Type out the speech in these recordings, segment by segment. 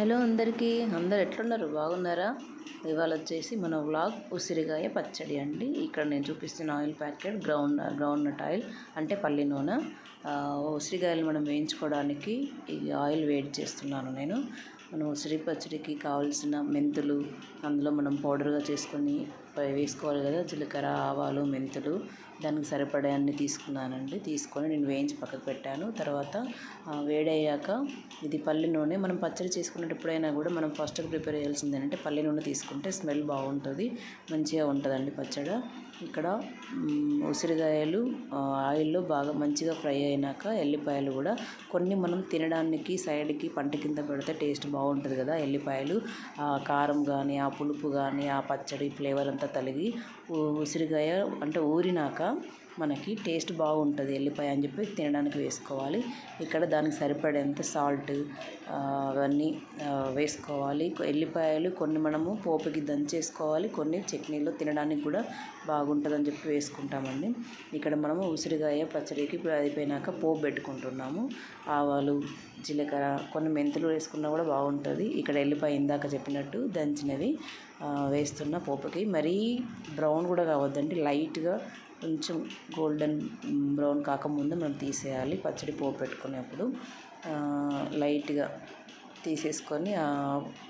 Hello అందరికీ. అందరు ఎట్లున్నారు? బాగున్నారా? ఇవాళ వచ్చేసి మన వ్లాగ్ ఉసిరికాయ పచ్చడి అండి. ఇక్కడ నేను చూపిస్తున్న oil packet ground ground nut oil అంటే పల్లి నూనె. ఉసిరికాయలు మనం వేయించుకోవడానికి ఈ ఆయిల్ వేడి చేస్తున్నాను నేను. మనం ఉసిరి పచ్చడికి కావాల్సిన మెంతులు అందులో మనం పౌడర్గా చేసుకొని వేసుకోవాలి కదా జీలకర్ర ఆవాలు మెంతులు. దానికి సరిపడే అన్ని తీసుకున్నానండి. తీసుకొని నేను వేయించి పక్కకు పెట్టాను. తర్వాత వేడయ్యాక ఇది పల్లి నూనె. మనం పచ్చడి చేసుకునేటప్పుడైనా కూడా మనం ఫస్ట్ ప్రిపేర్ చేయాల్సింది ఏంటంటే పల్లి నూనె తీసుకుంటే స్మెల్ బాగుంటుంది. మంచిగా ఉంటుందండి పచ్చడి. ఇక్కడ ఉసిరికాయలు ఆయిల్లో బాగా మంచిగా ఫ్రై అయినాక ఎల్లిపాయలు కూడా కొన్ని మనం తినడానికి సైడ్కి పంట కింద పెడితే టేస్ట్ బాగుంటుంది కదా ఎల్లిపాయలు. ఆ కారం కానీ ఆ పులుపు కానీ ఆ పచ్చడి ఫ్లేవర్ అంతా తలిగి ఉసిరికాయ అంటే ఊరినాక మనకి టేస్ట్ బాగుంటుంది ఎల్లిపాయ అని చెప్పి తినడానికి వేసుకోవాలి. ఇక్కడ దానికి సరిపడేంత సాల్ట్ అవన్నీ వేసుకోవాలి. ఎల్లిపాయలు కొన్ని మనము పోపుకి దంచేసుకోవాలి. కొన్ని చట్నీలో తినడానికి కూడా బాగుంటుందని చెప్పి వేసుకుంటామండి. ఇక్కడ మనము ఉసిరికాయ పచ్చడికి అయిపోయినాక పోపు పెట్టుకుంటున్నాము. ఆవాలు జీలకర్ర కొన్ని మెంతులు వేసుకున్నా కూడా బాగుంటుంది. ఇక్కడ ఎల్లిపాయ ఇందాక చెప్పినట్టు దంచినవి వేస్తున్న పోపుకి. మరీ బ్రౌన్ కూడా కావద్దండి. లైట్గా కొంచెం గోల్డెన్ బ్రౌన్ కాకముందు మనం తీసేయాలి. పచ్చడి పోపు పెట్టుకునేప్పుడు లైట్గా తీసేసుకొని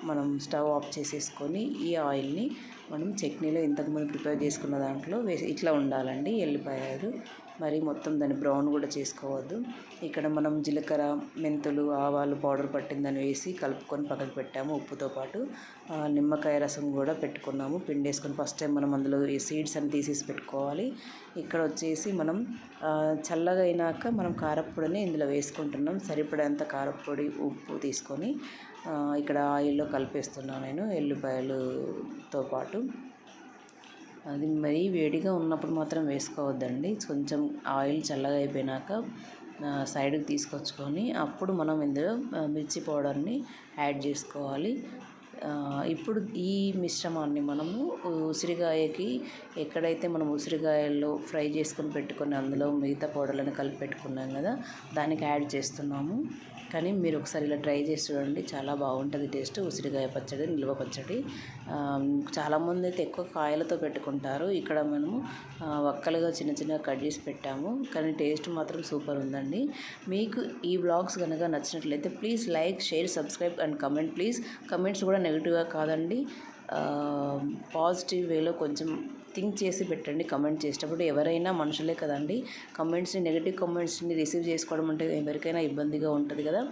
మనం స్టవ్ ఆఫ్ చేసేసుకొని ఈ ఆయిల్ని మనం చట్నీలో ఇంతకుముందు ప్రిపేర్ చేసుకున్న దాంట్లో వేసి ఇట్లా ఉండాలండి ఎల్లిపాయలు. మరి మొత్తం దాన్ని బ్రౌన్ కూడా చేసుకోవద్దు. ఇక్కడ మనం జీలకర్ర మెంతులు ఆవాలు పౌడర్ పట్టిందని వేసి కలుపుకొని పక్కకు పెట్టాము ఉప్పుతో పాటు. నిమ్మకాయ రసం కూడా పెట్టుకున్నాము. పిండి వేసుకొని ఫస్ట్ టైం మనం అందులో ఈ సీడ్స్ అని తీసేసి పెట్టుకోవాలి. ఇక్కడ వచ్చేసి మనం చల్లగా అయినాక మనం కారప్పొడిని ఇందులో వేసుకుంటున్నాం. సరిపడేంత కారప్పొడి ఉప్పు తీసుకొని ఇక్కడ ఆయిల్లో కలిపేస్తున్నాను నేను ఎల్లిపాయలుతో పాటు. అది మరీ వేడిగా ఉన్నప్పుడు మాత్రం వేసుకోవద్దండి. కొంచెం ఆయిల్ చల్లగా అయిపోయినాక సైడ్కి తీసుకొచ్చుకొని అప్పుడు మనం ఇందులో మిర్చి పౌడర్ని యాడ్ చేసుకోవాలి. ఇప్పుడు ఈ మిశ్రమాన్ని మనము ఉసిరికాయకి ఎక్కడైతే మనం ఉసిరికాయల్లో ఫ్రై చేసుకొని పెట్టుకొని అందులో మిగతా పౌడర్లను కలిపి పెట్టుకున్నాం కదా దానికి యాడ్ చేస్తున్నాము. కానీ మీరు ఒకసారి ఇలా ట్రై చేసి చూడండి చాలా బాగుంటుంది టేస్ట్. ఉసిరికాయ పచ్చడి నిల్వ పచ్చడి. చాలామంది అయితే ఎక్కువ కాయలతో పెట్టుకుంటారు. ఇక్కడ మనము వక్కలుగా చిన్న చిన్నగా కట్ చేసి పెట్టాము. కానీ టేస్ట్ మాత్రం సూపర్ ఉందండి. మీకు ఈ బ్లాగ్స్ కనుక నచ్చినట్లయితే please like share subscribe and comment please. Comments కూడా నెగిటివ్గా కాదండి. పాజిటివ్ వేలో కొంచెం థింక్ చేసి పెట్టండి కమెంట్ చేసేటప్పుడు ఎవరైనా మనుషులే కదండి కమెంట్స్ని నెగిటివ్ కమెంట్స్ని రిసీవ్ చేసుకోవడం అంటే ఎవరికైనా ఇబ్బందిగా ఉంటుంది కదా.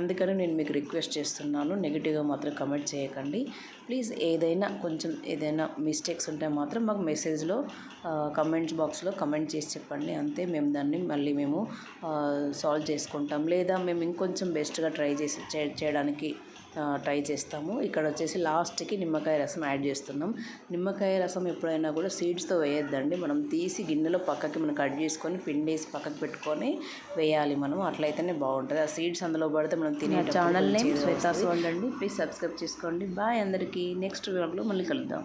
అందుకని నేను మీకు రిక్వెస్ట్ చేస్తున్నాను నెగిటివ్గా మాత్రం కమెంట్ చేయకండి. ప్లీజ్ ఏదైనా కొంచెం ఏదైనా మిస్టేక్స్ ఉంటే మాత్రం మాకు మెసేజ్లో కమెంట్స్ బాక్స్లో కమెంట్ చేసి చెప్పండి. అంతే మేము దాన్ని మళ్ళీ మేము సాల్వ్ చేసుకుంటాం. లేదా మేము ఇంకొంచెం బెస్ట్గా ట్రై చేసి చేయడానికి ట్రై చేస్తాము. ఇక్కడ వచ్చేసి లాస్ట్కి నిమ్మకాయ రసం యాడ్ చేస్తున్నాం. నిమ్మకాయ రసం ఎప్పుడైనా కూడా సీడ్స్తో వేయొద్దండి. మనం తీసి గిన్నెలో పక్కకి మనం కట్ చేసుకొని పిండేసి పక్కకు పెట్టుకొని వేయాలి మనం. అట్లయితేనే బాగుంటుంది. ఆ సీడ్స్ అందులో పడితే మనం తినే ఛానల్ నేమ్ అండి ప్లీజ్ సబ్స్క్రైబ్ చేసుకోండి. బాయ్ అందరికీ. నెక్స్ట్ వీడియోలో మళ్ళీ కలుద్దాం.